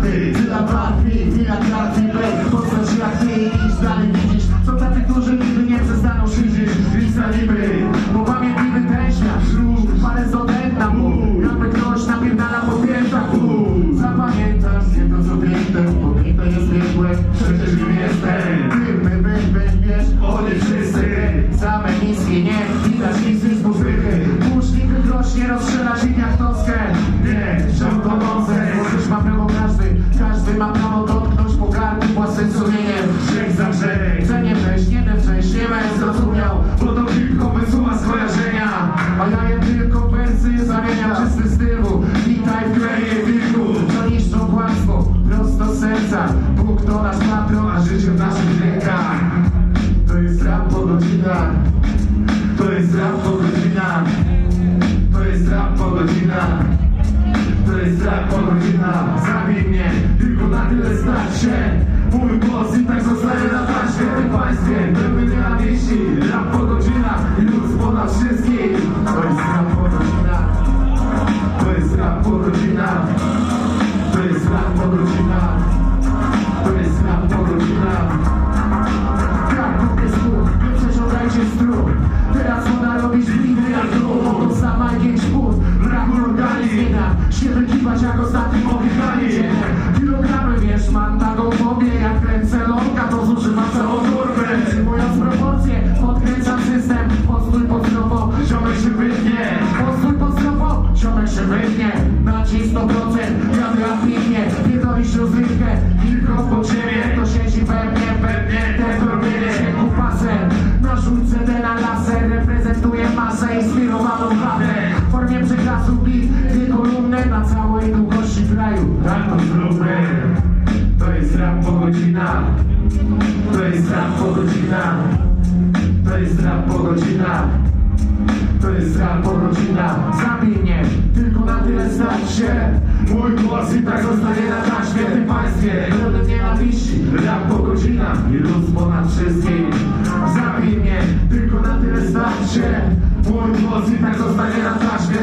karty Tyle martwi, tyle karty Bej, postać jak ty iść dalej widzisz Są tacy, którzy nigdy nie przestaną szydzić Lista niby, bo pamiętliwy ten świat Żółw, parę zodet na pół Jakby ktoś napierdala po piętach Zapamiętasz nie to co piękne Bo piękne jest piekłe, przecież nim jestem? Ty, my, my, oni wszyscy. Same misje, nie, widać misji z muzyky Pusznika rośnie, rozstrzela je tylko wersy zamieniam czysty stylu. Witaj w kleje wilku, to niszczą kłamstwo Prosto serca, Bóg to nasz patron, a życie w naszych rękach. To jest rap po godzinach. To jest rap po godzinach. To jest rap po godzinach. To jest rap po godzinach. Zabij mnie, tylko na tyle stać się. Mój głos i tak Wykiwać jak ostatni mohichanie gości w raju, rano To jest rap po godzina To jest rap po godzina To jest rap po godzina To jest rap po godzina Zamienię, tylko na tyle znać się. Mój głos i tak zostanie na taśmie w tym państwie. Pełnym nienawiści, rap po godzinach I luz ponad wszystkim. Zamienię, tylko na tyle znać się. Mój głos i tak zostanie na taśmie